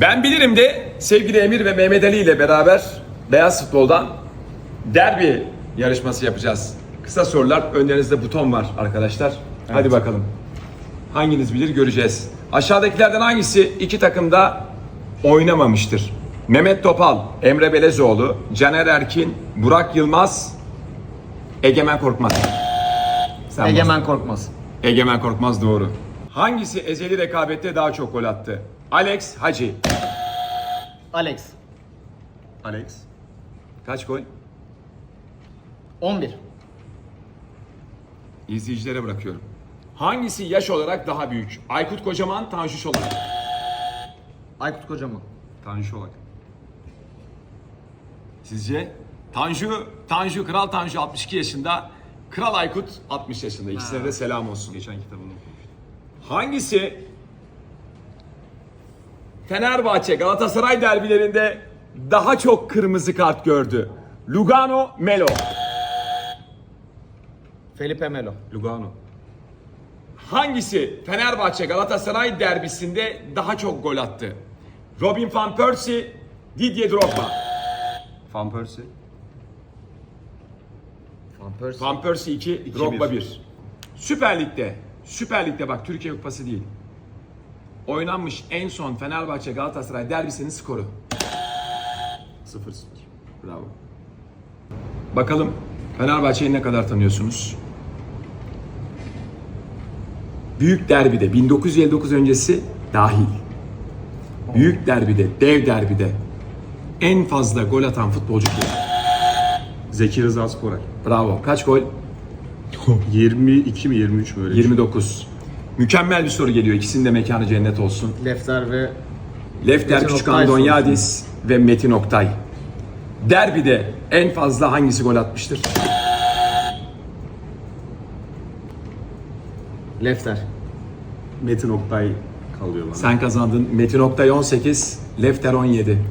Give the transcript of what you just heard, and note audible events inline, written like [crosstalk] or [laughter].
Ben bilirim de sevgili Emir ve Mehmet Ali ile beraber Beyaz Futbol'dan derbi yarışması yapacağız. Kısa sorular önlerinizde buton var arkadaşlar. Hadi bakalım. Hanginiz bilir göreceğiz. Aşağıdakilerden hangisi iki takımda oynamamıştır? Mehmet Topal, Emre Belezoğlu, Caner Erkin, Burak Yılmaz, Egemen Korkmaz. Sen Egemen Korkmaz. Egemen Korkmaz doğru. Hangisi ezeli rekabette daha çok gol attı? Alex Hacı. Alex. Alex. Kaç gol? 11. İzleyicilere bırakıyorum. Hangisi yaş olarak daha büyük? Aykut Kocaman, Tanju Şolak. Aykut Kocaman. Tanju Şolak. Sizce? Tanju, Tanju, Kral Tanju 62 yaşında. Kral Aykut 60 yaşında. İkisine de selam olsun. Geçen kitabını okumuştum. Hangisi Fenerbahçe Galatasaray derbilerinde daha çok kırmızı kart gördü? Lugano, Melo. Felipe Melo. Lugano. Hangisi Fenerbahçe Galatasaray derbisinde daha çok gol attı? Robin van Persie, Didier Drogba. Van Persie. Van Persie. Van Persie 2, Drogba 1. Süper Lig'de, Süper Lig'de bak Türkiye Kupası değil. Oynanmış en son Fenerbahçe Galatasaray derbisinin skoru. 0-0. Bravo. Bakalım Fenerbahçe'yi ne kadar tanıyorsunuz? Büyük derbide 1959 öncesi dahil. Büyük derbide, dev derbide en fazla gol atan futbolcu kim? Zeki Rıza Sporer. Bravo. Kaç gol? [laughs] 22 mi 23 mi öyle? bir şey. 29. Mükemmel bir soru geliyor. İkisinin de mekanı cennet olsun. Lefter ve Lefter Metin Küçük Oktay Andonyadis ve Metin Oktay. Derbide en fazla hangisi gol atmıştır? Lefter. Metin Oktay kalıyor bana. Sen kazandın. Metin Oktay 18, Lefter 17.